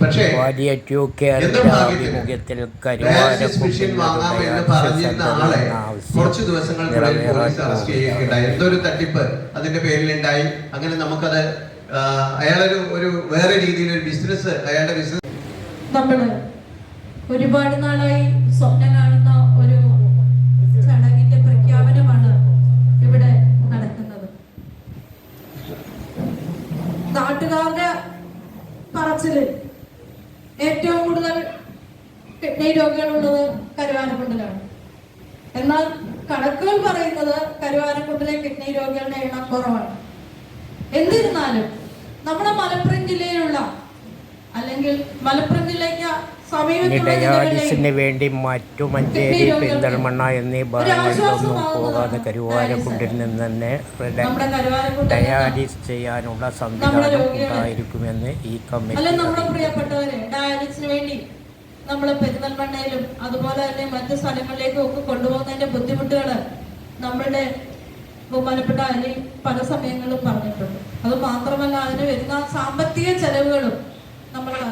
പക്ഷേ വലിയ ട്യൂ എന്തോ കെയറിന്റെ ഭാഗ്യത്തിന് ആഭിമുഖ്യത്തിൽ ഡയാലിസിസ് മെഷീൻ വാങ്ങാമെന്ന് പറഞ്ഞിരുന്ന ആളെ കുറച്ച് ദിവസങ്ങൾക്കുള്ളിൽ പോലീസ് അറസ്റ്റ് ചെയ്യുകയുണ്ടായി. എന്തോ ഒരു തട്ടിപ്പ് അതിന്റെ പേരിൽ ഉണ്ടായി അങ്ങനെ നമുക്കത് അയാളൊരു ഒരു വേറെ രീതിയിൽ ഒരു ബിസിനസ് അയാളുടെ ബിസിനസ് നമ്മൾ ഒരുപാട് നാളായി സ്വപ്നം ഏറ്റവും കൂടുതൽ കിഡ്നി രോഗികളുള്ളത് കരുവാരക്കുണ്ടിലാണ്. എന്നാൽ കണക്കുകൾ പറയുന്നത് കരുവാരക്കുണ്ടിലെ കിഡ്നി രോഗികളുടെ എണ്ണം കുറവാണ്. എന്നിരുന്നാലും നമ്മുടെ മലപ്പുറം ജില്ലയിലുള്ള അല്ലെങ്കിൽ മലപ്പുറം ജില്ലയ്ക്ക് ഡയാലിസിന് വേണ്ടി മറ്റു മഞ്ചേരി പെരിന്തൽമണ്ണ എന്നീ ഭാഗങ്ങളിലൊന്നും പോകാതെ കരുവാരക്കുണ്ടിൽ നിന്ന് തന്നെ ഡയാലിസ് ചെയ്യാനുള്ള സംവിധാനം ഉണ്ടായിരിക്കുമെന്ന് ഈ കമ്മിറ്റി നമ്മൾ പെരുന്തൽമണ്ണയിലും അതുപോലെ തന്നെ മറ്റു സ്ഥലങ്ങളിലേക്കും ഒക്കെ കൊണ്ടുപോകുന്നതിന്റെ ബുദ്ധിമുട്ടുകൾ നമ്മളുടെ ബഹുമാനപ്പെട്ട അലി പല സമയങ്ങളിലും പറഞ്ഞിട്ടുണ്ട്. അത് മാത്രമല്ല അതിന് വരുന്ന സാമ്പത്തിക ചെലവുകളും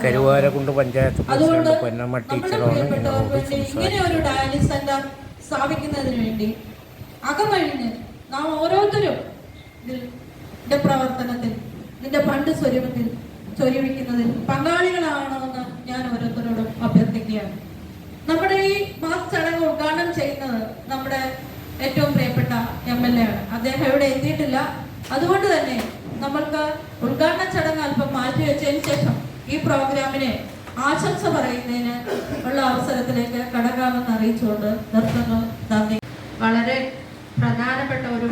കരുവാരക്കുണ്ട് പഞ്ചായത്ത് പ്രസിഡന്റ് പൊന്നമ്മ ടീച്ചറാണ് എന്നോട് ഇങ്ങനെ ഒരു ഡയാലിസിസ് സെന്റർ സ്ഥാപിക്കുന്നതിന് വേണ്ടി അകമഴിഞ്ഞ് നാം ഓരോരുത്തരും ഇതിന്റെ പ്രവർത്തനത്തിൽ ഇതിന്റെ ഫണ്ട് സ്വരൂപത്തിൽ സ്വരൂപിക്കുന്നതിൽ പങ്കാളികളാവണമെന്ന് ഞാൻ ഓരോരുത്തരോടും അഭ്യർത്ഥിക്കുകയാണ്. നമ്മുടെ ഈ മാസ് ചടങ്ങ് ഉദ്ഘാടനം ചെയ്യുന്നത് നമ്മുടെ ഏറ്റവും പ്രിയപ്പെട്ട എം എൽ എ ആണ്. അദ്ദേഹം ഇവിടെ എത്തിയിട്ടില്ല. അതുകൊണ്ട് തന്നെ നമ്മൾക്ക് ഉദ്ഘാടന ചടങ്ങ് അല്പം മാറ്റി വെച്ചതിന് ശേഷം ഈ പ്രോഗ്രാമിന് ആശംസ പറയുന്നതിന് ഉള്ള അവസരത്തിലേക്ക് കടകാമെന്ന് അറിയിച്ചുകൊണ്ട് നിർത്തുന്നു. നന്ദി. വളരെ പ്രധാനപ്പെട്ട ഒരു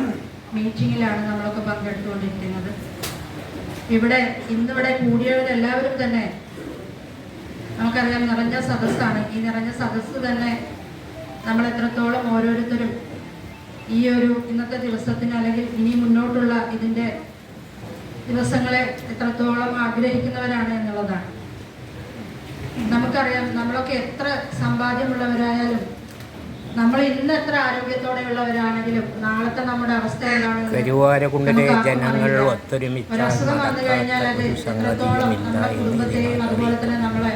മീറ്റിങ്ങിലാണ് നമ്മളൊക്കെ പങ്കെടുത്തുകൊണ്ടിരിക്കുന്നത്. ഇവിടെ ഇന്നിവിടെ കൂടിയവരെല്ലാവരും തന്നെ നമുക്കറിയാം നിറഞ്ഞ സദസ്സാണ്. ഈ നിറഞ്ഞ സദസ്സ് തന്നെ നമ്മൾ എത്രത്തോളം ഓരോരുത്തരും ഈ ഒരു ഇന്നത്തെ ദിവസത്തിന് അല്ലെങ്കിൽ ഇനി മുന്നോട്ടുള്ള ഇതിന്റെ ദിവസങ്ങളെ എത്രത്തോളം ആഗ്രഹിക്കുന്നവരാണ് എന്നുള്ളതാണ്. നമുക്കറിയാം നമ്മളൊക്കെ എത്ര സമ്പാദ്യമുള്ളവരായാലും നമ്മൾ ഇന്ന് എത്ര ആരോഗ്യത്തോടെയുള്ളവരാണെങ്കിലും നാളത്തെ നമ്മുടെ അവസ്ഥ നമുക്ക് ജനങ്ങൾ ഒത്തൊരുമിച്ച് ഒരസുഖം വന്നു കഴിഞ്ഞാൽ അത് എത്രത്തോളം നമ്മുടെ കുടുംബത്തെയും അതുപോലെ തന്നെ നമ്മളെ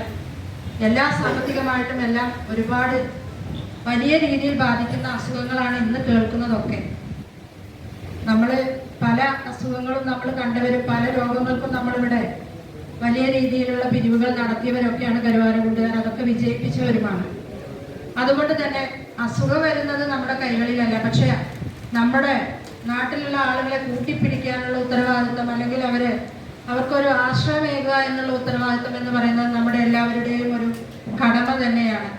എല്ലാ സാമ്പത്തികമായിട്ടും എല്ലാം ഒരുപാട് വലിയ രീതിയിൽ ബാധിക്കുന്ന അസുഖങ്ങളാണ് ഇന്ന് കേൾക്കുന്നതൊക്കെ. നമ്മൾ പല അസുഖങ്ങളും നമ്മൾ കണ്ടവരും പല രോഗങ്ങൾക്കും നമ്മളിവിടെ വലിയ രീതിയിലുള്ള പിരിവുകൾ നടത്തിയവരൊക്കെയാണ് കരുവാരക്കുണ്ടുകാർ അതൊക്കെ വിജയിപ്പിച്ചവരുമാണ്. അതുകൊണ്ട് തന്നെ അസുഖം വരുന്നത് നമ്മുടെ കൈകളിലല്ല. പക്ഷെ നമ്മുടെ നാട്ടിലുള്ള ആളുകളെ കൂട്ടിപ്പിടിക്കാനുള്ള ഉത്തരവാദിത്തം അല്ലെങ്കിൽ അവർ അവർക്കൊരു ആശ്രയമേകുക എന്നുള്ള ഉത്തരവാദിത്തം എന്ന് പറയുന്നത് നമ്മുടെ എല്ലാവരുടെയും ഒരു കടമ തന്നെയാണ്.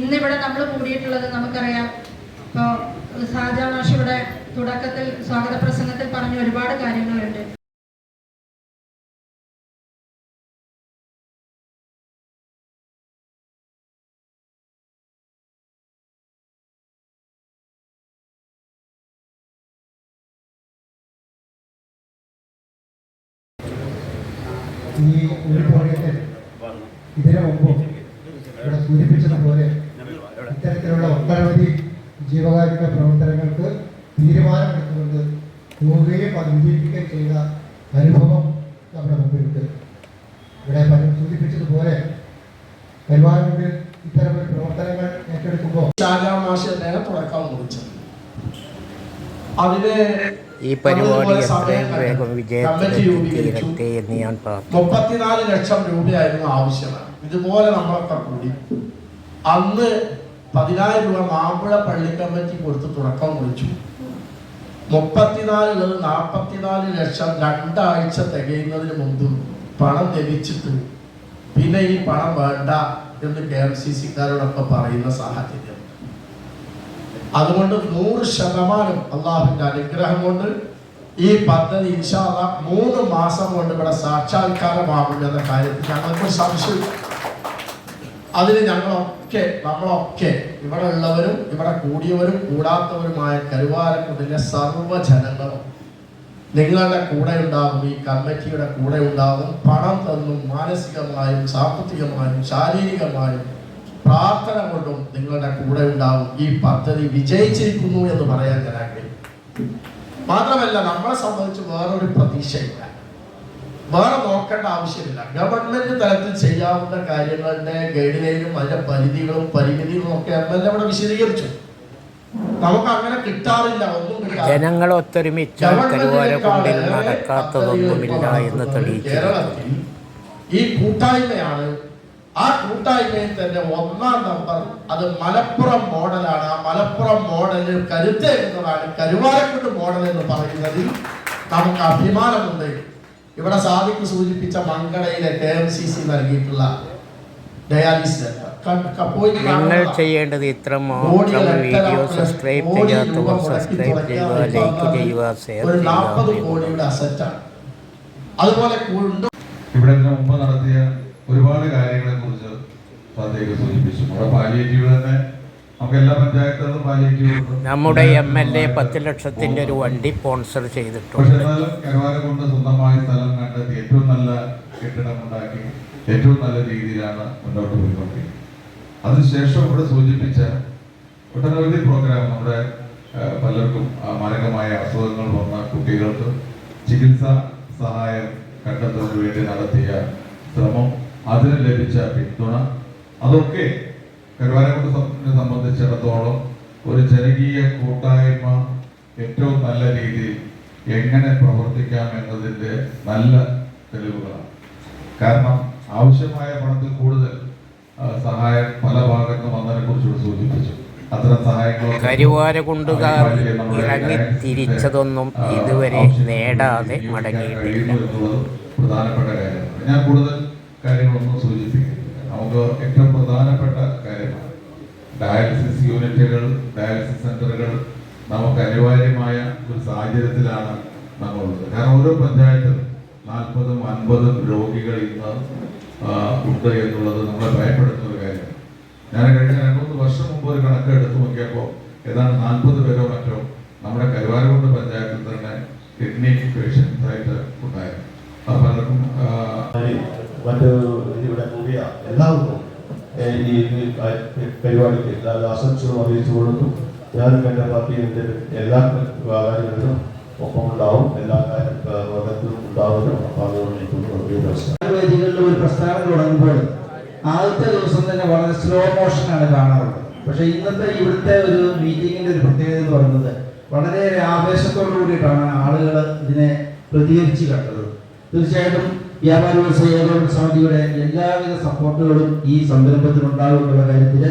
ഇന്നിവിടെ നമ്മൾ കൂടിയിട്ടുള്ളത് നമുക്കറിയാം. ഇപ്പോൾ സാജ തുടക്കത്തിൽ സ്വാഗത പ്രസംഗത്തിൽ പറഞ്ഞ ഒരുപാട് കാര്യങ്ങളുണ്ട്. ഈ ഒരു പോയിന്റിൽ ഇതിനു മുമ്പും ഇവിടെ സൂചിപ്പിച്ചതുപോലെ ഇത്തരത്തിലുള്ള ഒട്ടനവധി ജീവകാരുണ്യ പ്രവർത്തനങ്ങൾക്ക് പോവുകയും പതിവിജയിപ്പിക്കുകയും ചെയ്ത അനുഭവം നമ്മുടെ മുമ്പിലുണ്ട്. ഇവിടെ പലരും സൂചിപ്പിച്ചതുപോലെ കരുവാരൂരിൽ ഇത്തരമൊരു പ്രവർത്തനങ്ങൾ ഏറ്റെടുക്കുമ്പോൾ അദ്ദേഹം തുടക്കം അതിന് ഈ പരിപാടി എത്രയും വേഗം കമ്മിറ്റി വിജയത്തിലെത്തി രൂപീകരിച്ചു. എന്ന് ഞാൻ പ്രാർത്ഥിക്കുന്നു. മുപ്പത്തിനാല് ലക്ഷം രൂപയായിരുന്നു ആവശ്യമാണ്. ഇതുപോലെ നമ്മളൊക്കെ കൂടി അന്ന് പതിനായിരം രൂപ മാമ്പുഴ പള്ളി കമ്മിറ്റി കൊടുത്ത് തുടക്കം കുറിച്ചു. മുപ്പത്തിനാലുള്ളത് നാൽപ്പത്തിനാല് ലക്ഷം രണ്ടാഴ്ച തികയുന്നതിന് മുമ്പ് പണം ലഭിച്ചിട്ട് പിന്നെ ഈ പണം വേണ്ട എന്ന് കെ എം സി സിക്കാരോടൊക്കെ പറയുന്ന സാഹചര്യം. അതുകൊണ്ട് നൂറ് ശതമാനം അള്ളാഹുവിന്റെ അനുഗ്രഹം കൊണ്ട് ഈ പദ്ധതി ഇൻഷാല്ല മൂന്ന് മാസം കൊണ്ട് ഇവിടെ സാക്ഷാത്കാരമാകും എന്ന കാര്യത്തിൽ ഞങ്ങൾക്ക് സംശയം അതിന് ഞങ്ങളൊക്കെ നമ്മളൊക്കെ ഇവിടെ ഉള്ളവരും ഇവിടെ കൂടിയവരും കൂടാത്തവരുമായ കരുവാരക്കുടിലെ സർവജനങ്ങളും നിങ്ങളുടെ കൂടെ ഉണ്ടാകും ഈ കമ്മിറ്റിയുടെ കൂടെ ഉണ്ടാകും പണം തന്നും മാനസികമായും സാമ്പത്തികമായും ശാരീരികമായും പ്രാർത്ഥന കൊണ്ടും നിങ്ങളുടെ കൂടെ ഉണ്ടാകും ഈ പദ്ധതി വിജയിച്ചിരിക്കുന്നു എന്ന് പറയാൻ ഞാൻ ആഗ്രഹിക്കും മാത്രമല്ല നമ്മളെ സംബന്ധിച്ച് വേറൊരു പ്രതീക്ഷയില്ല. വേറെ നോക്കേണ്ട ആവശ്യമില്ല. ഗവൺമെന്റ് തലത്തിൽ ചെയ്യാവുന്ന കാര്യങ്ങളുടെ ഗൈഡ് ലൈനും അതിന്റെ പരിധികളും പരിമിതികളും ഒക്കെ എം എൽ എ ഇവിടെ വിശദീകരിച്ചു. നമുക്ക് അങ്ങനെ കിട്ടാറില്ല ഒന്നും ജനങ്ങൾ ഒത്തൊരുമിച്ച് കരുവാരക്കുണ്ടിൽ നടക്കാത്തതൊന്നുമില്ല എന്ന് തെളിയിച്ചു കേരളത്തിൽ ഈ കൂട്ടായ്മയാണ് ആ കൂട്ടായ്മയിൽ തന്നെ ഒന്നാം നമ്പർ അത് മലപ്പുറം മോഡലാണ്. ആ മലപ്പുറം മോഡലിൽ കരുത്തേകുന്നതാണ് കരുവാരക്കുണ്ട് മോഡൽ എന്ന് പറയുന്നതിൽ നമുക്ക് അഭിമാനമുണ്ട്. ഇവിടെ സാദിക്ക് സൂചിപ്പിച്ച മങ്കടയിലെ കെ എം സി സി നൽകിയിട്ടുള്ള ഡയാലിസിസ് സെന്റർ നിങ്ങൾ ചെയ്യേണ്ടത് ഇത്ര മാത്രം വീഡിയോ സബ്സ്ക്രൈബ് ചെയ്യാത്തവർ സബ്സ്ക്രൈബ് ചെയ്യുക ലൈക്ക് ചെയ്യുക ഷെയർ ചെയ്യുക കോടിയുടെ അസറ്റാണ് അതുപോലെ ഇവിടെ മുമ്പ് നടത്തിയ ഒരുപാട് കാര്യങ്ങളെ കുറിച്ച് സൂചിപ്പിച്ചു നമ്മുടെ പാലിയേറ്റീവ് തന്നെ നമ്മുടെ എം എൽ എ പത്ത് ലക്ഷത്തിന്റെ ഒരു വണ്ടി സ്പോൺസർ ചെയ്തിട്ടുണ്ട്. ഏറ്റവും നല്ല ഏറ്റവും നല്ല രീതിയിലാണ് മുന്നോട്ട് പോയിക്കൊണ്ടിരിക്കുന്നത്. അതിനുശേഷം ഇവിടെ സൂചിപ്പിച്ച ഒട്ടനവധി പ്രോഗ്രാം നമ്മുടെ പലർക്കും മാരകമായ അസുഖങ്ങൾ വന്ന കുട്ടികൾക്ക് ചികിത്സാ സഹായം കണ്ടെത്തുന്നതിന് വേണ്ടി നടത്തിയ ശ്രമം അതിന് ലഭിച്ച പിന്തുണ. അതൊക്കെ കരുവാരക്കുണ്ട് സംബന്ധിച്ചിടത്തോളം ഒരു ജനകീയ കൂട്ടായ്മ ഏറ്റവും നല്ല രീതിയിൽ എങ്ങനെ പ്രവർത്തിക്കാം എന്നതിന്റെ നല്ല തെളിവുകളാണ്. കാരണം ആവശ്യമായ പണത്തിൽ കൂടുതൽ സഹായം പല ഭാഗത്തും വന്നതിനെ കുറിച്ചുകൂടെ സൂചിപ്പിച്ചു. സഹായങ്ങൾ ഇറങ്ങി തിരിച്ചതൊന്നും ഇതുവരെ നേടാതെ മടങ്ങിയിട്ടില്ല. പ്രധാനപ്പെട്ട കാര്യമാണ്. ഞാൻ കൂടുതൽ കാര്യങ്ങളൊന്നും സൂചിപ്പിക്കുന്നില്ല. നമുക്ക് ഏറ്റവും ഡയാലിസിസ് യൂണിറ്റുകൾ ഡയാലിസിസ് സെന്ററുകൾ നമുക്ക് അനിവാര്യമായ ഒരു സാഹചര്യത്തിലാണ് നമ്മളുള്ളത്. കാരണം ഓരോ പഞ്ചായത്തിലും നാൽപ്പതും അൻപതും രോഗികൾ ഇന്ന് ഉണ്ട് എന്നുള്ളത് നമ്മളെ ഭയപ്പെടുത്തുന്ന ഒരു കാര്യമാണ്. ഞാൻ കഴിഞ്ഞ രണ്ട് മൂന്ന് വർഷം മുമ്പ് ഒരു കണക്ക് എടുത്തു നോക്കിയപ്പോൾ ഏതാണ്ട് നാൽപ്പത് പേരോ മറ്റോ നമ്മുടെ കരുവാരക്കുണ്ട് പഞ്ചായത്തിൽ തന്നെ കിഡ്നി പേഷ്യൻസ് ആയിട്ട് ഉണ്ടായിരുന്നു പലർക്കും മറ്റു ഇവിടെ കൂടിയ. എല്ലാവർക്കും ഈ പരിപാടിക്ക് എല്ലാ ആശംസകളും അറിയിച്ചു കൊള്ളുന്നു. ഞാനും എന്റെ പാർട്ടിയുടെ എല്ലാ കാര്യങ്ങളിലും ഒപ്പം ഉണ്ടാവും എല്ലാ കാര്യത്തിലും ഉണ്ടാവുമല്ലോ പറഞ്ഞുകൊണ്ടിരിക്കുന്നു നമസ്കാരം വേദികളിൽ ഒരു പ്രസ്ഥാനം തുടങ്ങുമ്പോൾ ആദ്യത്തെ ദിവസം തന്നെ വളരെ സ്ലോ മോഷനാണ് കാണാറുള്ളത്. പക്ഷെ ഇന്നത്തെ ഇവിടുത്തെ ഒരു മീറ്റിങ്ങിന്റെ ഒരു പ്രത്യേകത എന്ന് പറയുന്നത് വളരെയേറെ ആവേശത്തോടു കൂടിയിട്ടാണ് ആളുകൾ ഇതിനെ പ്രതികരിച്ച് കണ്ടത്. തീർച്ചയായിട്ടും വ്യാപാരി വ്യവസായ സമിതിയുടെ എല്ലാവിധ സപ്പോർട്ടുകളും ഈ സംരംഭത്തിനുണ്ടാകും എന്നുള്ള കാര്യത്തിൽ